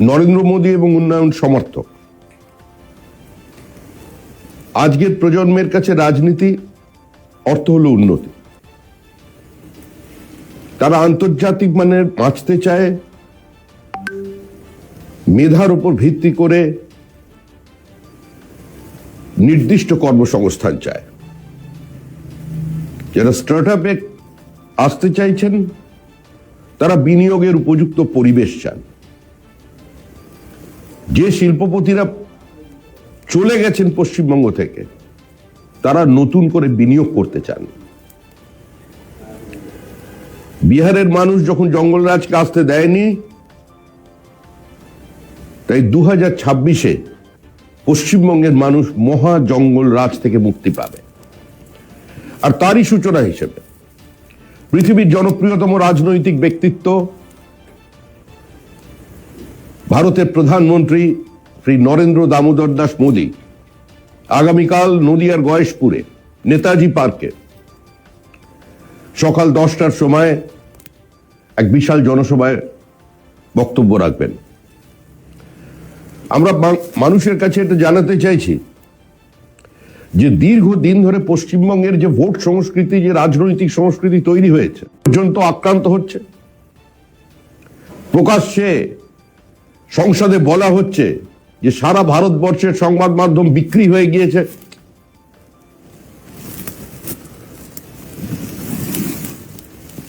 নরেন্দ্র মোদী এবং উন্নয়ন সমর্থক। আজকের প্রজন্মের কাছে রাজনীতি, অর্থ হলো উন্নতি। তারা আন্তর্জাতিক মানের বাঁচতে চায়, মেধার উপর ভিত্তি করে নির্দিষ্ট কর্মসংস্থান চায়। যারা স্টার্ট আপে আসতে চাইছেন, তারা বিনিয়োগের উপযুক্ত পরিবেশ চান। যে শিল্পপতিরা চলে গেছেন পশ্চিমবঙ্গ থেকে, তারা নতুন করে বিনিয়োগ করতে চান। বিহারের মানুষ যখন জঙ্গলরাজকে আসতে দেয়নি, তাই দু হাজার ছাব্বিশে পশ্চিমবঙ্গের মানুষ মহা জঙ্গল রাজ থেকে মুক্তি পাবে। আর তারই সূচনা হিসেবে, পৃথিবীর জনপ্রিয়তম রাজনৈতিক ব্যক্তিত্ব ভারতের প্রধানমন্ত্রী শ্রী নরেন্দ্র দামোদর দাস মোদী আগামীকাল নদিয়ার গয়েশপুরে নেতাজি পার্কে। সকাল দশটার সময় এক বিশাল জনসভায় বক্তব্য রাখবেন। আমরা মানুষের কাছে এটা জানাতে চাইছি যে দীর্ঘ দিন ধরে পশ্চিমবঙ্গের যে ভোট সংস্কৃতি, যে রাজনৈতিক সংস্কৃতি তৈরি হয়েছে, পর্যন্ত আক্রান্ত হচ্ছে। প্রকাশ্যে সংসদে বলা হচ্ছে যে সারা ভারতবর্ষের সংবাদ মাধ্যম বিক্রি হয়ে গিয়েছে।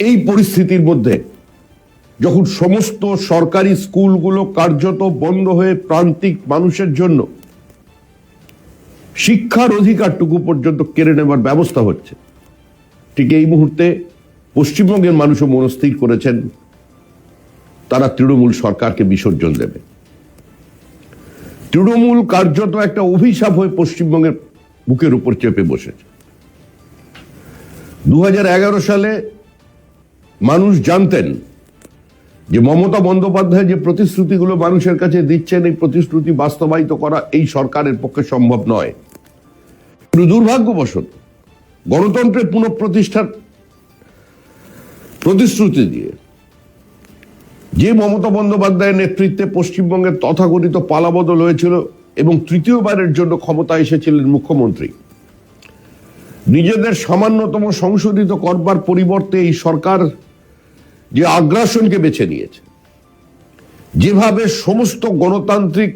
এই পরিস্থিতির মধ্যে যখন সমস্ত সরকারি স্কুলগুলো কার্যত বন্ধ হয়ে প্রান্তিক মানুষের জন্য শিক্ষার অধিকারটুকু পর্যন্ত কেড়ে নেবার ব্যবস্থা হচ্ছে, ঠিক এই মুহূর্তে পশ্চিমবঙ্গের মানুষও মনস্থির করেছেন। তারা তৃণমূল সরকারকে বিসর্জন দেবে। তৃণমূল কার্যত একটা অভিশাপ হয়ে পশ্চিমবঙ্গের বুকের উপর চেপে বসেছে। দুহাজার এগারো সালে মানুষ জানতেন যে মমতা বন্দ্যোপাধ্যায় যে প্রতিশ্রুতিগুলো মানুষের কাছে দিচ্ছেন, এই প্রতিশ্রুতি বাস্তবায়িত করা এই সরকারের পক্ষে সম্ভব নয়। কিন্তু দুর্ভাগ্যবশত গণতন্ত্রের পুনঃপ্রতিষ্ঠার প্রতিশ্রুতি দিয়ে যে মমতা বন্দ্যোপাধ্যায়ের নেতৃত্বে পশ্চিমবঙ্গের তথাকথিত পালাবদল হয়েছিল এবং তৃতীয়বারের জন্য ক্ষমতা এসেছিলেন মুখ্যমন্ত্রী। নিজেদের সামান্যতম সংশোধিত করবার পরিবর্তে এই সরকার যে আগ্রাসনকে বেছে নিয়েছে, যেভাবে সমস্ত গণতান্ত্রিক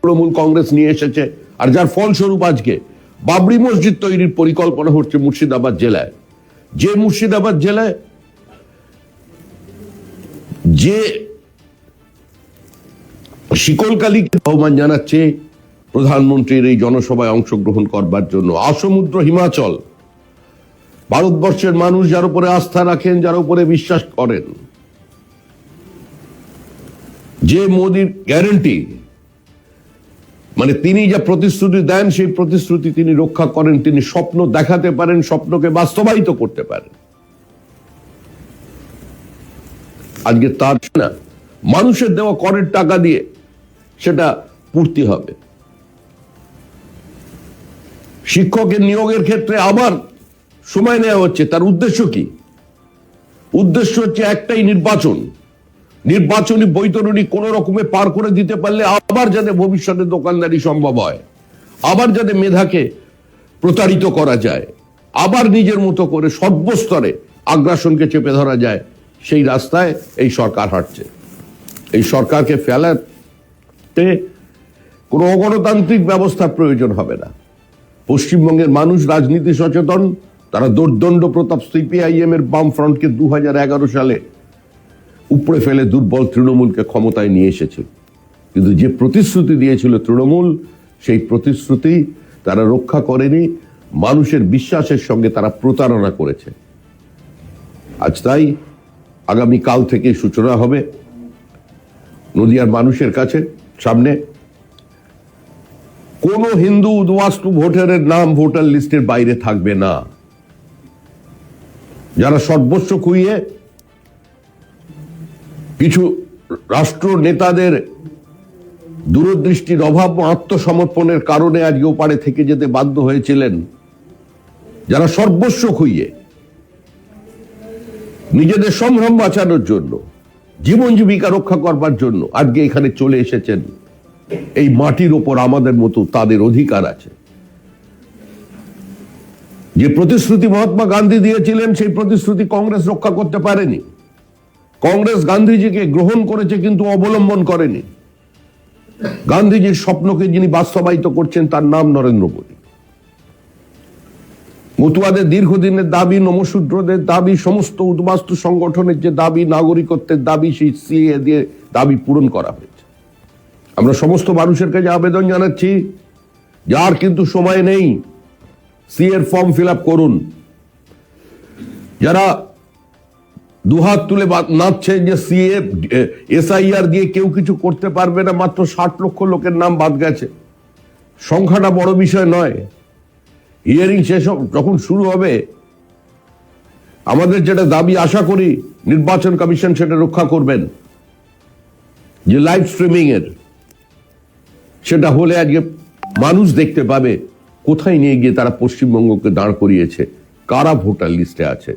তৃণমূল কংগ্রেস নিয়ে এসেছে আর যার ফলস্বরূপ আজকে বাবরি মসজিদ তৈরির পরিকল্পনা হচ্ছে মুর্শিদাবাদ জেলায়। যে মুর্শিদাবাদ জেলায় যে শিকলকালীকে আহ্বান জানাচ্ছে প্রধানমন্ত্রীর এই জনসভায় অংশগ্রহণ করবার জন্য আসমুদ্র হিমাচল। ভারতবর্ষের মানুষ যার উপরে আস্থা রাখেন, যার উপরে বিশ্বাস করেন। যে মোদির গ্যারেন্টি মানে তিনি যা প্রতিশ্রুতি দেন, সেই প্রতিশ্রুতি তিনি রক্ষা করেন, তিনি স্বপ্ন দেখাতে পারেন, স্বপ্নকে বাস্তবায়িত করতে পারেন। আজকে তার না, মানুষের দেওয়া করের টাকা দিয়ে সেটা পূর্তি হবে। শিক্ষকের নিয়োগের ক্ষেত্রে আবার সময় নেওয়া হচ্ছে। তার উদ্দেশ্য কি? উদ্দেশ্য হচ্ছে একটাই নির্বাচন। নির্বাচনী বৈতরণী কোন রকমে পার করে দিতে পারলে আবার যাতে ভবিষ্যতে দোকানদারি সম্ভব হয়, আবার যাতে মেধাকে প্রতারিত করা যায়, আবার নিজের মতো করে সর্বস্তরে আগ্রাসনকে চেপে ধরা যায় সেই রাস্তায় এই সরকার হাঁটছে। এই সরকারকে ফেলাতে কোনো অগণতান্ত্রিক ব্যবস্থার প্রয়োজন হবে না। পশ্চিমবঙ্গের মানুষ রাজনীতি সচেতন, তারা দোর্দণ্ড প্রতাপ সিপিআইএম এর বাম ফ্রন্টকে দু সালে উপড়ে ফেলে দুর্বল তৃণমূলকে ক্ষমতায় নিয়ে এসেছিল কিন্তু যে প্রতিশ্রুতি দিয়েছিল তৃণমূল, সেই প্রতিশ্রুতি তারা রক্ষা করেনি, মানুষের বিশ্বাসের সঙ্গে তারা প্রতারণা করেছে। আজ তাই আগামী কাল থেকে সূচনা হবে নদিয়ার মানুষের কাছে সামনে। কোন হিন্দু উদ্বাস্তু ভোটারের নাম ভোটার লিস্টের বাইরে থাকবে না। যারা সর্বস্ব খুইয়ে কিছু রাষ্ট্র নেতাদের দূরদৃষ্টির অভাব আত্মসমর্পণের কারণে আজকে ওপারে থেকে যেতে বাধ্য হয়েছিলেন, যারা সর্বস্ব খুইয়ে নিজেদের সম্ভ্রম বাঁচানোর জন্য, জীবন জীবিকা রক্ষা করবার জন্য আজকে এখানে চলে এসেছেন। এই মাটির ওপর আমাদের মতো তাদের অধিকার আছে। যে প্রতিশ্রুতি মহাত্মা গান্ধী দিয়েছিলেন, সেই প্রতিশ্রুতি কংগ্রেস রক্ষা করতে পারেনি। কংগ্রেস গান্ধীজিকে গ্রহণ করেছে কিন্তু অবলম্বন করেনি। গান্ধীজির স্বপ্নকে যিনি বাস্তবায়িত করছেন, তার নাম নরেন্দ্র মোদী। মতুয়াদের দীর্ঘদিনের দাবি, নমশূদ্রদের দাবি, সমস্ত উদ্বাস্তু সংগঠনের যে দাবি, নাগরিকত্বের দাবি, সেই সিএ দিয়ে দাবি পূরণ করা হয়েছে। আমরা সমস্ত মানুষের কাছে আবেদন জানাচ্ছি, যার কিন্তু সময় নেই সি এর ফর্ম ফিল করুন। যারা দুহাত তুলে নাচছেন যে সিএ এসআইআর দিয়ে কেউ কিছু করতে পারবে না, মাত্র ষাট লক্ষ লোকের নাম বাদ গেছে। সংখ্যাটা বড় বিষয় নয়। হিয়ারিং শেষ যখন শুরু হবে, আমাদের যেটা দাবি, আশা করি নির্বাচন কমিশন সেটা রক্ষা করবেন। যে লাইভ স্ট্রিমিং এর, সেটা হলে আজকে মানুষ দেখতে পাবে কোথায় নিয়ে গিয়ে তারা পশ্চিমবঙ্গকে দাঁড় করিয়েছে, কারা ভোটার লিস্টে আছে।